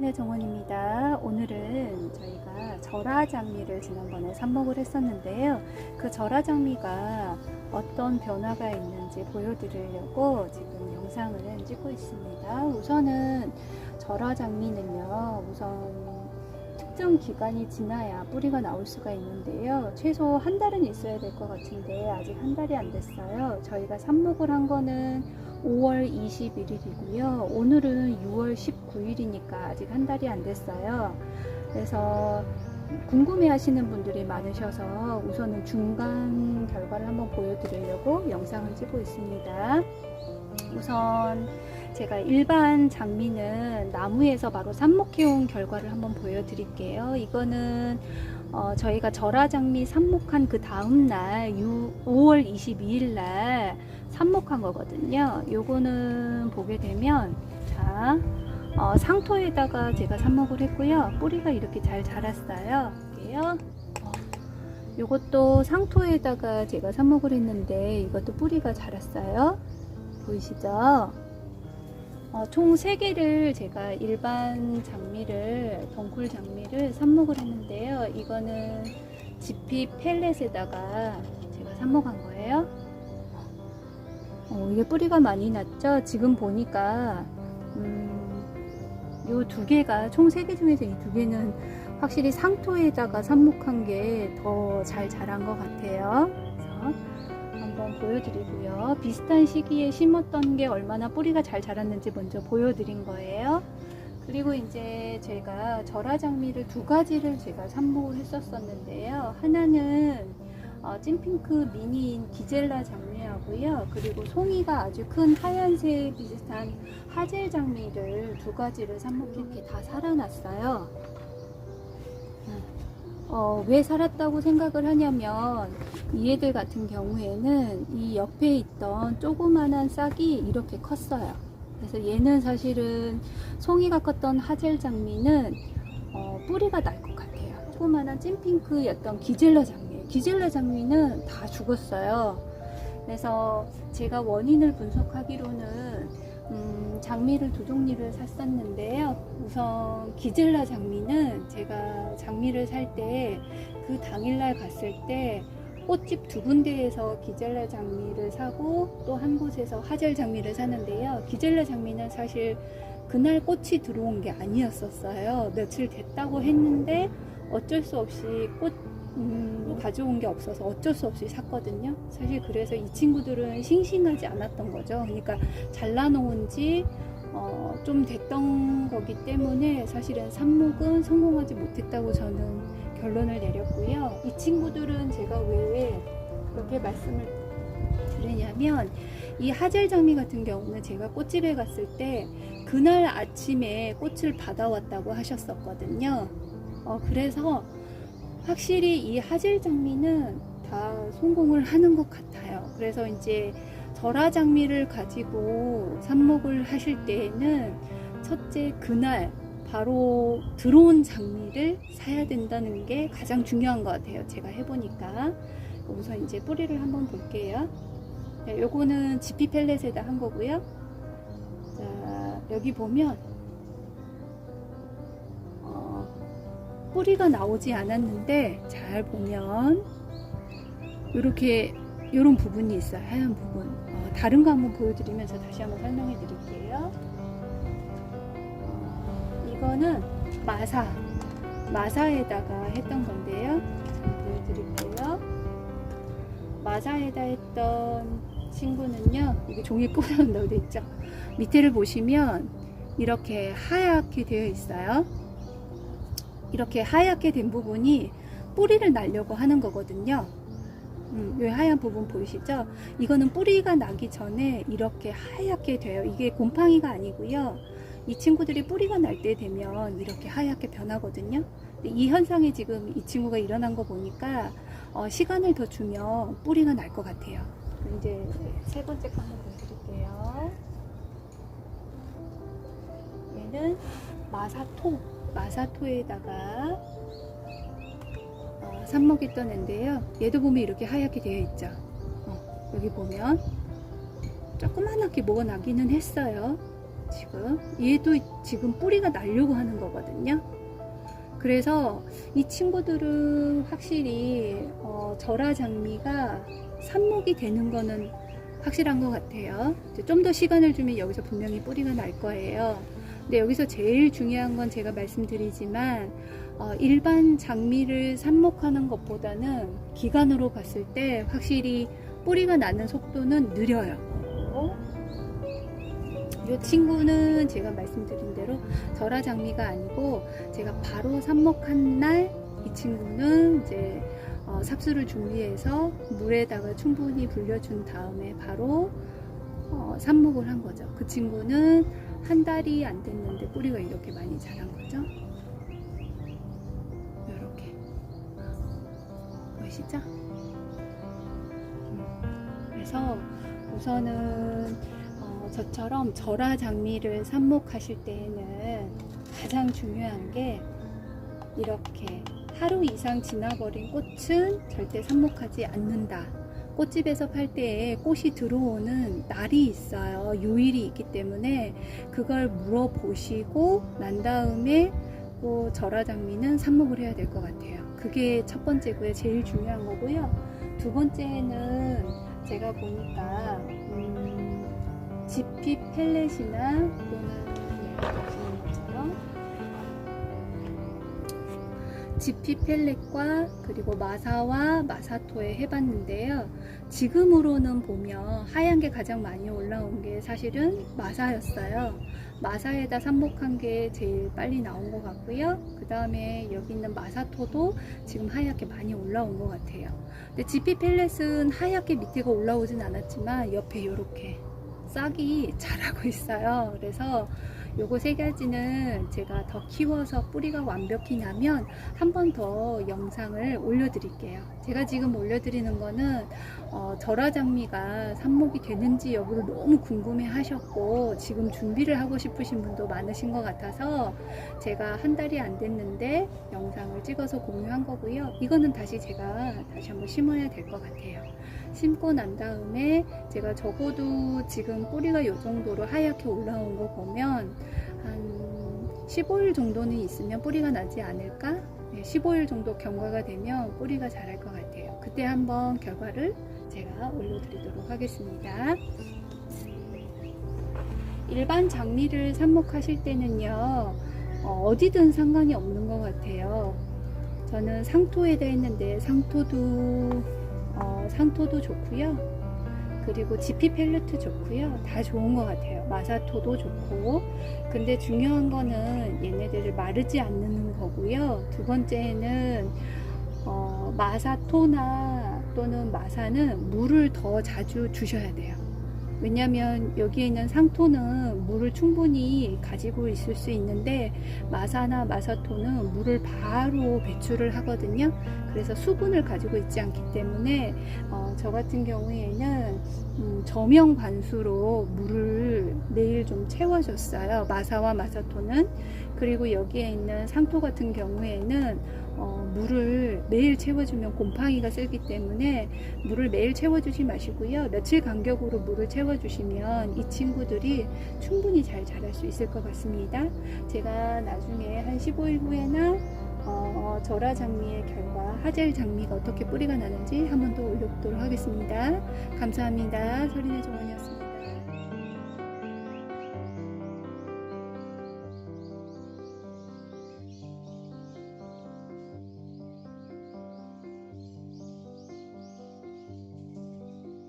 네, 정원입니다. 오늘은 저희가 절화장미를 지난번에 삽목을 했었는데요. 그 절화장미가 어떤 변화가 있는지 보여드리려고 지금 영상을 찍고 있습니다. 우선은 절화장미는요, 우선 특정 기간이 지나야 뿌리가 나올 수가 있는데요. 최소 한 달은 있어야 될 것 같은데 아직 한 달이 안 됐어요. 저희가 삽목을 한 거는 5월 21일이고요. 오늘은 6월 19일이니까 아직 한 달이 안 됐어요. 그래서 궁금해 하시는 분들이 많으셔서 우선은 중간 결과를 한번 보여드리려고 영상을 찍고 있습니다. 우선 제가 일반 장미는 나무에서 바로 삽목해온 결과를 한번 보여드릴게요. 이거는 어, 저희가 절화장미 삽목한 그 다음날 5월 22일 날 삽목한 거거든요. 요거는 보게 되면 자 어, 상토에다가 제가 삽목을 했고요. 뿌리가 이렇게 잘 자랐어요. 볼게요. 어, 요것도 상토에다가 제가 삽목을 했는데 이것도 뿌리가 자랐어요. 보이시죠? 어, 총 3개를 제가 일반 장미를, 덩쿨 장미를 삽목을 했는데요. 이거는 지피 펠렛에다가 제가 삽목한 거예요. 어, 이게 뿌리가 많이 났죠? 지금 보니까, 음, 요두 개가, 총 세 개 중에서 이 두 개는 확실히 상토에다가 삽목한 게 더 잘 자란 것 같아요. 그래서 한번 보여드리고요. 비슷한 시기에 심었던 게 얼마나 뿌리가 잘 자랐는지 먼저 보여드린 거예요. 그리고 이제 제가 절화장미를 두 가지를 제가 삽목을 했었었는데요. 하나는 어, 찐핑크 미니인 기젤라 장미하고요. 그리고 송이가 아주 큰 하얀색 비슷한 하젤 장미를 두 가지를 삽목했게 다 살아났어요. 어, 왜 살았다고 생각을 하냐면 이 애들 같은 경우에는 이 옆에 있던 조그만한 싹이 이렇게 컸어요. 그래서 얘는 사실은 송이가 컸던 하젤 장미는 어, 뿌리가 날 것 같아요. 조그만한 찐핑크였던 기젤라 장미. 기젤라 장미는 다 죽었어요. 그래서 제가 원인을 분석하기로는 음, 장미를 두 종류를 샀었는데요. 우선 기젤라 장미는 제가 장미를 살 때 그 당일날 갔을 때 꽃집 두 군데에서 기젤라 장미를 사고 또 한 곳에서 하젤 장미를 사는데요. 기젤라 장미는 사실 그날 꽃이 들어온 게 아니었었어요. 며칠 됐다고 했는데 어쩔 수 없이 꽃 음, 가져온 게 없어서 어쩔 수 없이 샀거든요. 사실 그래서 이 친구들은 싱싱하지 않았던 거죠. 그러니까 잘라놓은 지 어, 좀 됐던 거기 때문에 사실은 삽목은 성공하지 못했다고 저는 결론을 내렸고요. 이 친구들은 제가 왜 그렇게 말씀을 드리냐면 이 하젤 장미 같은 경우는 제가 꽃집에 갔을 때 그날 아침에 꽃을 받아왔다고 하셨었거든요. 어, 그래서 확실히 이 하젤 장미는 다 성공을 하는 것 같아요. 그래서 이제 절화 장미를 가지고 삽목을 하실 때에는 첫째 그날 바로 들어온 장미를 사야 된다는 게 가장 중요한 것 같아요. 제가 해보니까 우선 이제 뿌리를 한번 볼게요. 네, 요거는 지피 펠렛에다 한 거고요. 자 여기 보면 뿌리가 나오지 않았는데 잘 보면 이렇게 이런 부분이 있어요. 하얀 부분. 어, 다른 거 한번 보여드리면서 다시 한번 설명해 드릴게요. 어, 이거는 마사. 마사에다가 했던 건데요. 보여드릴게요. 마사에다 했던 친구는요. 이게 종이에 꽂아놓는다고 되어 있죠. 밑에를 보시면 이렇게 하얗게 되어 있어요. 이렇게 하얗게 된 부분이 뿌리를 날려고 하는 거거든요. 음, 이 하얀 부분 보이시죠? 이거는 뿌리가 나기 전에 이렇게 하얗게 돼요. 이게 곰팡이가 아니고요. 이 친구들이 뿌리가 날 때 되면 이렇게 하얗게 변하거든요. 이 현상이 지금 이 친구가 일어난 거 보니까 어, 시간을 더 주면 뿌리가 날 것 같아요. 이제 세 번째 거 한번 보여드릴게요. 얘는 마사토, 마사토에다가 어, 삽목했던 앤데요. 얘도 보면 이렇게 하얗게 되어 있죠. 어, 여기 보면 조그만하게 뭐가 나기는 했어요. 지금 얘도 지금 뿌리가 날려고 하는 거거든요. 그래서 이 친구들은 확실히 어, 절화 장미가 삽목이 되는 거는 확실한 것 같아요. 좀 더 시간을 주면 여기서 분명히 뿌리가 날 거예요. 근데 여기서 제일 중요한 건 제가 말씀드리지만 어, 일반 장미를 삽목하는 것보다는 기간으로 봤을 때 확실히 뿌리가 나는 속도는 느려요. 이 친구는 제가 말씀드린 대로 절화 장미가 아니고 제가 바로 삽목한 날 이 친구는 이제 어, 삽수를 준비해서 물에다가 충분히 불려준 다음에 바로 어, 삽목을 한 거죠. 그 친구는 한 달이 안 됐는데 뿌리가 이렇게 많이 자란 거죠. 이렇게 보이시죠? 음, 그래서 우선은 어, 저처럼 절화 장미를 삽목하실 때에는 가장 중요한 게 이렇게 하루 이상 지나버린 꽃은 절대 삽목하지 않는다. 꽃집에서 팔 때에 꽃이 들어오는 날이 있어요. 요일이 있기 때문에 그걸 물어보시고 난 다음에 또 절화 장미는 삽목을 해야 될 것 같아요. 그게 첫 번째고요. 제일 중요한 거고요. 두 번째는 제가 보니까 음, 지피 펠렛이나 또는 지피 펠렛과 그리고 마사와 마사토에 해봤는데요. 지금으로는 보면 하얀 게 가장 많이 올라온 게 사실은 마사였어요. 마사에다 삽목한 게 제일 빨리 나온 것 같고요. 그 다음에 여기 있는 마사토도 지금 하얗게 많이 올라온 것 같아요. 근데 지피 펠렛은 하얗게 밑에가 올라오진 않았지만 옆에 이렇게 싹이 자라고 있어요. 그래서 요거 세 가지는 제가 더 키워서 뿌리가 완벽히 나면 한 번 더 영상을 올려드릴게요. 제가 지금 올려드리는 거는 어, 절화장미가 삽목이 되는지 여부를 너무 궁금해 하셨고 지금 준비를 하고 싶으신 분도 많으신 것 같아서 제가 한 달이 안 됐는데 영상을 찍어서 공유한 거고요. 이거는 다시 제가 다시 한번 심어야 될 것 같아요. 심고 난 다음에 제가 적어도 지금 뿌리가 이 정도로 하얗게 올라온 거 보면 한 15일 정도는 있으면 뿌리가 나지 않을까? 네, 15일 정도 경과가 되면 뿌리가 자랄 것 같아요. 그때 한번 결과를 제가 올려드리도록 하겠습니다. 일반 장미를 삽목하실 때는요, 어, 디든 상관이 없는 것 같아요. 저는 상토에다 했는데 상토도 어, 상토도 좋고요. 그리고 지피 펠레트 좋고요. 다 좋은 것 같아요. 마사토도 좋고. 근데 중요한 거는 얘네들을 마르지 않는 거고요. 두 번째는 어, 마사토나 또는 마사는 물을 더 자주 주셔야 돼요. 왜냐면 여기에 있는 상토는 물을 충분히 가지고 있을 수 있는데 마사나 마사토는 물을 바로 배출을 하거든요. 그래서 수분을 가지고 있지 않기 때문에 어, 저 같은 경우에는 음, 저명 반수로 물을 매일 좀 채워줬어요. 마사와 마사토는 그리고 여기에 있는 상토 같은 경우에는 어, 물을 매일 채워주면 곰팡이가 쓸기 때문에 물을 매일 채워주지 마시고요. 며칠 간격으로 물을 채워주시면 이 친구들이 충분히 잘 자랄 수 있을 것 같습니다. 제가 나중에 한 15일 후에나 어, 절화 장미의 결과 하젤 장미가 어떻게 뿌리가 나는지 한번 더 올려보도록 하겠습니다. 감사합니다. 서린의 정원이었습니다.